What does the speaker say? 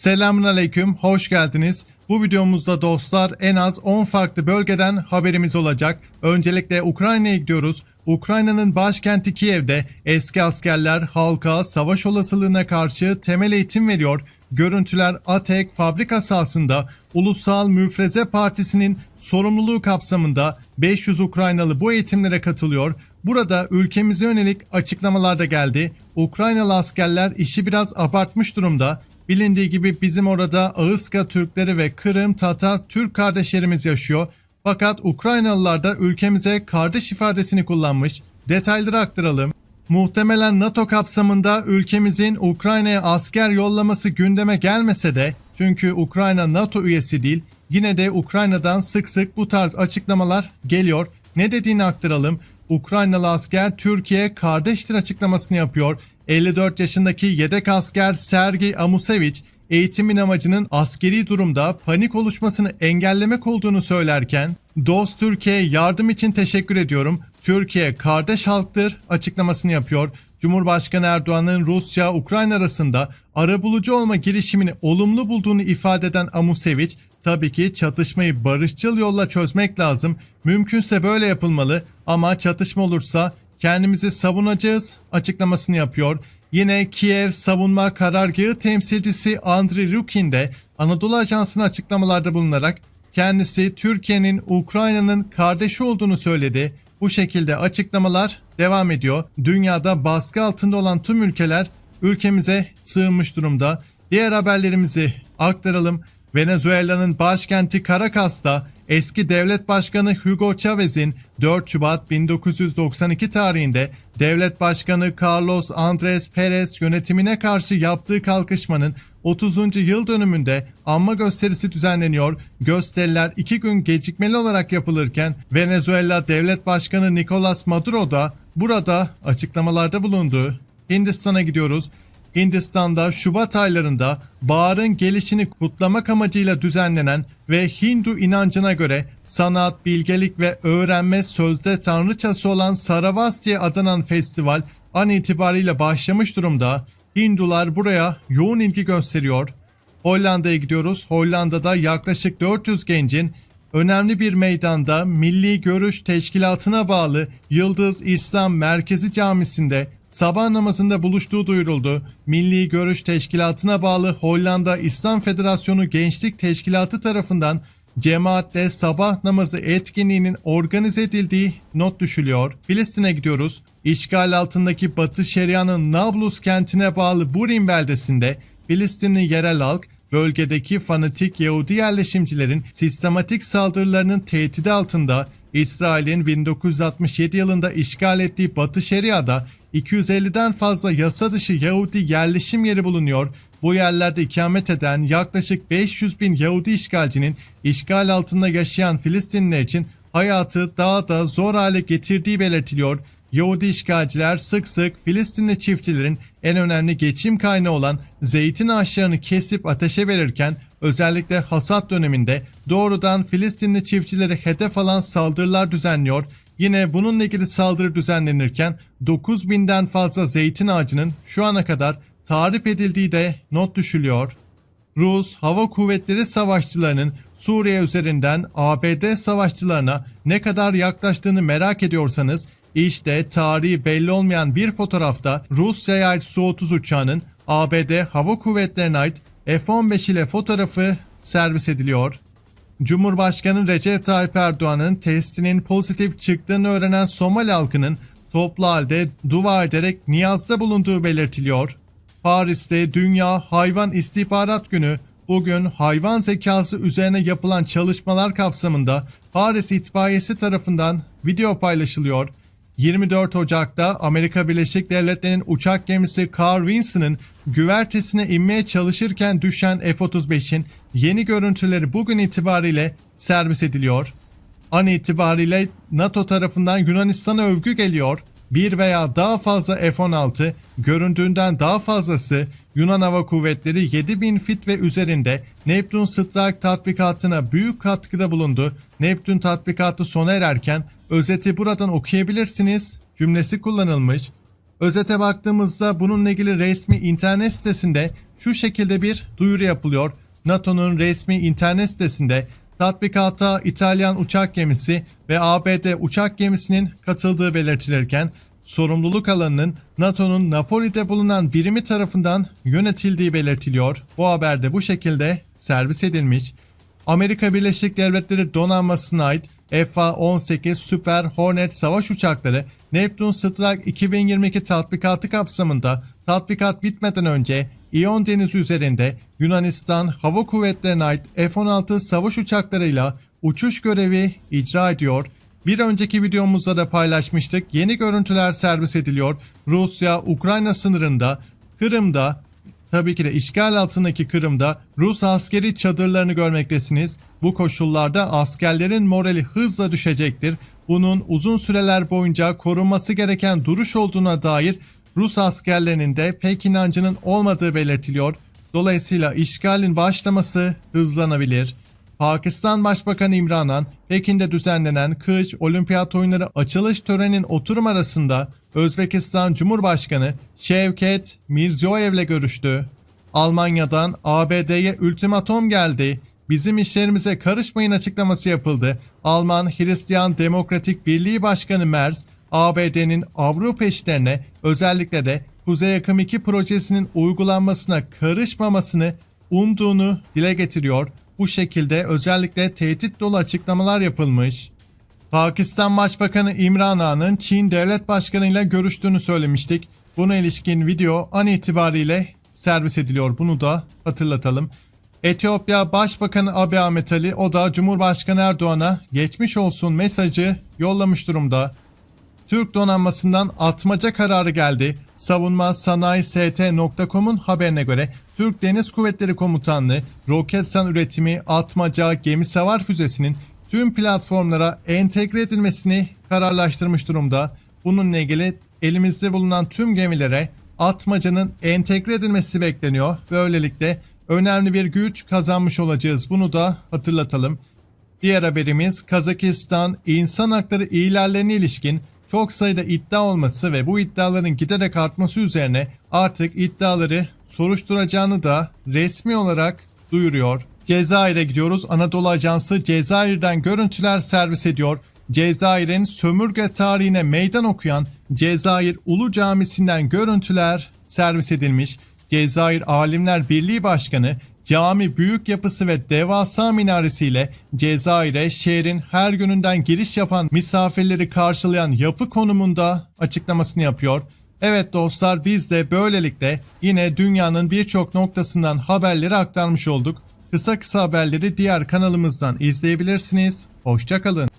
Selamun aleyküm, hoş geldiniz. Bu videomuzda dostlar en az 10 farklı bölgeden haberimiz olacak. Öncelikle Ukrayna'ya gidiyoruz. Ukrayna'nın başkenti Kiev'de eski askerler halka savaş olasılığına karşı temel eğitim veriyor. Görüntüler ATEK fabrika sahasında Ulusal Müfreze Partisi'nin sorumluluğu kapsamında 500 Ukraynalı bu eğitimlere katılıyor. Burada ülkemize yönelik açıklamalar da geldi. Ukraynalı askerler işi biraz abartmış durumda. Bilindiği gibi bizim orada Ağızka Türkleri ve Kırım Tatar Türk kardeşlerimiz yaşıyor. Fakat Ukraynalılar da ülkemize kardeş ifadesini kullanmış. Detayları aktaralım. Muhtemelen NATO kapsamında ülkemizin Ukrayna'ya asker yollaması gündeme gelmese de çünkü Ukrayna NATO üyesi değil yine de Ukrayna'dan sık sık bu tarz açıklamalar geliyor. Ne dediğini aktaralım. Ukraynalı asker Türkiye kardeştir açıklamasını yapıyor. 54 yaşındaki yedek asker Sergey Amusevic eğitimin amacının askeri durumda panik oluşmasını engellemek olduğunu söylerken Dost Türkiye yardım için teşekkür ediyorum. Türkiye kardeş halktır açıklamasını yapıyor. Cumhurbaşkanı Erdoğan'ın Rusya-Ukrayna arasında arabulucu olma girişimini olumlu bulduğunu ifade eden Amusevic, tabii ki çatışmayı barışçıl yolla çözmek lazım. Mümkünse böyle yapılmalı ama çatışma olursa kendimizi savunacağız açıklamasını yapıyor. Yine Kiev Savunma Karargahı temsilcisi Andriy Rukin de Anadolu Ajansı'na açıklamalarda bulunarak kendisi Türkiye'nin Ukrayna'nın kardeşi olduğunu söyledi. Bu şekilde açıklamalar devam ediyor. Dünyada baskı altında olan tüm ülkeler ülkemize sığınmış durumda. Diğer haberlerimizi aktaralım. Venezuela'nın başkenti Caracas'ta eski devlet başkanı Hugo Chavez'in 4 Şubat 1992 tarihinde devlet başkanı Carlos Andrés Perez yönetimine karşı yaptığı kalkışmanın 30. yıl dönümünde anma gösterisi düzenleniyor. Gösteriler 2 gün gecikmeli olarak yapılırken Venezuela Devlet Başkanı Nicolas Maduro da burada açıklamalarda bulundu. Hindistan'a gidiyoruz. Hindistan'da Şubat aylarında baharın gelişini kutlamak amacıyla düzenlenen ve Hindu inancına göre sanat, bilgelik ve öğrenme sözde tanrıçası olan Saravasti adanan festival an itibariyle başlamış durumda. Hindular buraya yoğun ilgi gösteriyor. Hollanda'ya gidiyoruz. Hollanda'da yaklaşık 400 gencin önemli bir meydanda Milli Görüş Teşkilatı'na bağlı Yıldız İslam Merkezi Camisi'nde sabah namazında buluştuğu duyuruldu. Milli Görüş Teşkilatı'na bağlı Hollanda İslam Federasyonu Gençlik Teşkilatı tarafından cemaatle sabah namazı etkinliğinin organize edildiği not düşülüyor. Filistin'e gidiyoruz. İşgal altındaki Batı Şeria'nın Nablus kentine bağlı Burin beldesinde Filistinli yerel halk bölgedeki fanatik Yahudi yerleşimcilerin sistematik saldırılarının tehdidi altında İsrail'in 1967 yılında işgal ettiği Batı Şeria'da 250'den fazla yasa dışı Yahudi yerleşim yeri bulunuyor. Bu yerlerde ikamet eden yaklaşık 500 bin Yahudi işgalcinin işgal altında yaşayan Filistinliler için hayatı daha da zor hale getirdiği belirtiliyor. Yahudi işgalciler sık sık Filistinli çiftçilerin en önemli geçim kaynağı olan zeytin ağaçlarını kesip ateşe verirken özellikle hasat döneminde doğrudan Filistinli çiftçilere hedef alan saldırılar düzenliyor. Yine bununla ilgili saldırı düzenlenirken 9000'den fazla zeytin ağacının şu ana kadar tarif edildiği de not düşülüyor. Rus Hava Kuvvetleri savaşçılarının Suriye üzerinden ABD savaşçılarına ne kadar yaklaştığını merak ediyorsanız işte tarihi belli olmayan bir fotoğrafta Rusya'ya ait Su-30 uçağının ABD Hava Kuvvetleri'ne ait F-15 ile fotoğrafı servis ediliyor. Cumhurbaşkanı Recep Tayyip Erdoğan'ın testinin pozitif çıktığını öğrenen Somali halkının toplu halde dua ederek niyazda bulunduğu belirtiliyor. Paris'te Dünya Hayvan İstihbarat Günü bugün hayvan zekası üzerine yapılan çalışmalar kapsamında Paris itfaiyesi tarafından video paylaşılıyor. 24 Ocak'ta Amerika Birleşik Devletleri'nin uçak gemisi Carl Winston'ın güvertesine inmeye çalışırken düşen F-35'in yeni görüntüleri bugün itibariyle servis ediliyor. An itibariyle NATO tarafından Yunanistan'a övgü geliyor. Bir veya daha fazla F-16, göründüğünden daha fazlası Yunan Hava Kuvvetleri 7000 fit ve üzerinde Neptun Strike tatbikatına büyük katkıda bulundu. Neptun tatbikatı sona ererken özeti buradan okuyabilirsiniz cümlesi kullanılmış. Özete baktığımızda bununla ilgili resmi internet sitesinde şu şekilde bir duyuru yapılıyor. NATO'nun resmi internet sitesinde tatbikata İtalyan uçak gemisi ve ABD uçak gemisinin katıldığı belirtilirken sorumluluk alanının NATO'nun Napoli'de bulunan birimi tarafından yönetildiği belirtiliyor. Bu haberde bu şekilde servis edilmiş. Amerika Birleşik Devletleri donanmasına ait F-18 Super Hornet savaş uçakları Neptune Strike 2022 tatbikatı kapsamında tatbikat bitmeden önce İyon Denizi üzerinde Yunanistan Hava Kuvvetleri'ne ait F-16 savaş uçaklarıyla uçuş görevi icra ediyor. Bir önceki videomuzda da paylaşmıştık. Yeni görüntüler servis ediliyor. Rusya Ukrayna sınırında Kırım'da Tabii ki de işgal altındaki Kırım'da Rus askeri çadırlarını görmektesiniz. Bu koşullarda askerlerin morali hızla düşecektir. Bunun uzun süreler boyunca korunması gereken duruş olduğuna dair Rus askerlerinin de pek inancının olmadığı belirtiliyor. Dolayısıyla işgalin başlaması hızlanabilir. Pakistan Başbakanı İmran Han, Pekin'de düzenlenen kış olimpiyat oyunları açılış töreninin oturum arasında Özbekistan Cumhurbaşkanı Şevket Mirziyoyev'le görüştü. Almanya'dan ABD'ye ultimatom geldi. Bizim işlerimize karışmayın açıklaması yapıldı. Alman Hristiyan Demokratik Birliği Başkanı Merz, ABD'nin Avrupa işlerine özellikle de Kuzey Akım 2 projesinin uygulanmasına karışmamasını umduğunu dile getiriyor. Bu şekilde özellikle tehdit dolu açıklamalar yapılmış. Pakistan Başbakanı İmran Han'ın Çin Devlet Başkanı ile görüştüğünü söylemiştik. Buna ilişkin video an itibariyle servis ediliyor. Bunu da hatırlatalım. Etiyopya Başbakanı Abiy Ahmet Ali o da Cumhurbaşkanı Erdoğan'a geçmiş olsun mesajı yollamış durumda. Türk donanmasından atmaca kararı geldi. Savunma Sanayi ST.com'un haberine göre Türk Deniz Kuvvetleri Komutanlığı Roketsan üretimi atmaca gemi savar füzesinin tüm platformlara entegre edilmesini kararlaştırmış durumda. Bununla ilgili elimizde bulunan tüm gemilere atmacanın entegre edilmesi bekleniyor. Böylelikle önemli bir güç kazanmış olacağız. Bunu da hatırlatalım. Diğer haberimiz Kazakistan insan hakları ihlallerine ilişkin çok sayıda iddia olması ve bu iddiaların giderek artması üzerine artık iddiaları soruşturacağını da resmi olarak duyuruyor. Cezayir'e gidiyoruz. Anadolu Ajansı Cezayir'den görüntüler servis ediyor. Cezayir'in sömürge tarihine meydan okuyan Cezayir Ulu Camisi'nden görüntüler servis edilmiş. Cezayir Alimler Birliği Başkanı cami büyük yapısı ve devasa minaresiyle Cezayir'e şehrin her yönünden giriş yapan misafirleri karşılayan yapı konumunda açıklamasını yapıyor. Evet dostlar biz de böylelikle yine dünyanın birçok noktasından haberleri aktarmış olduk. Kısa kısa haberleri diğer kanalımızdan izleyebilirsiniz. Hoşçakalın.